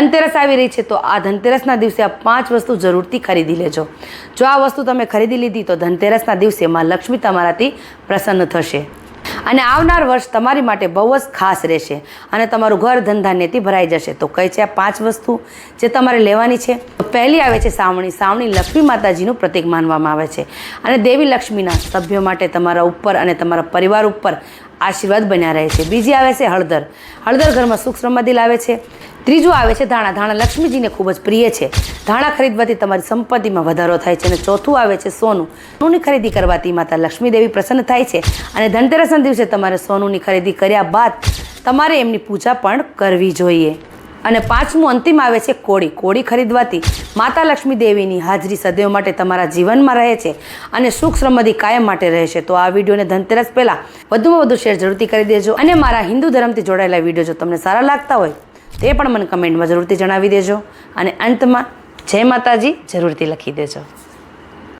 ધનતેરસ આવી રહી છે, તો આ ધનતેરસના દિવસે આ પાંચ વસ્તુ જરૂરથી ખરીદી લેજો. જો આ વસ્તુ તમે ખરીદી લીધી, તો ધનતેરસના દિવસે માં લક્ષ્મી તમારાથી પ્રસન્ન થશે. અને આવનાર વર્ષ તમારી માટે બહુ જ ખાસ રહેશે. અને તમારું ઘર ધંધાનેથી ભરાઈ જશે. તો કઈ છે આ પાંચ વસ્તુ જે તમારે લેવાની છે? પહેલી આવે છે સાવણી. સાવણી લક્ષ્મી માતાજીનું પ્રતીક માનવામાં આવે છે. અને દેવી લક્ષ્મીના સભ્યો માટે તમારા ઉપર અને તમારા પરિવાર ઉપર આશીર્વાદ બન્યા રહે છે. બીજી આવે છે હળદર. હળદર ઘરમાં સુખ સમૃદ્ધિ લાવે છે. ત્રીજું આવે છે ધાણા. ધાણા લક્ષ્મીજીને ખૂબ જ પ્રિય છે. ધાણા ખરીદવાથી તમારી સંપત્તિમાં વધારો થાય છે અને ચોથું આવે છે સોનું. સોનુની ખરીદી કરવાથી માતા લક્ષ્મીદેવી પ્રસન્ન થાય છે અને ધનતેરસના દિવસે તમારે સોનુની ખરીદી કર્યા બાદ તમારે એમની પૂજા પણ કરવી જોઈએ. અને પાંચમું અંતિમ આવે છે કોળી. કોળી ખરીદવાથી માતા લક્ષ્મી દેવીની હાજરી સદૈવ માટે તમારા જીવનમાં રહે છે અને સુખ સમૃદ્ધિ કાયમ માટે રહેશે તો આ વિડીયોને ધનતેરસ પહેલાં વધુમાં વધુ શેર જરૂરથી કરી દેજો અને મારા હિન્દુ ધર્મથી જોડાયેલા વીડિયો જો તમને સારા લાગતા હોય તે પણ મને કમેન્ટમાં જરૂરથી જણાવી દેજો અને અંતમાં જય માતાજી જરૂરથી લખી દેજો.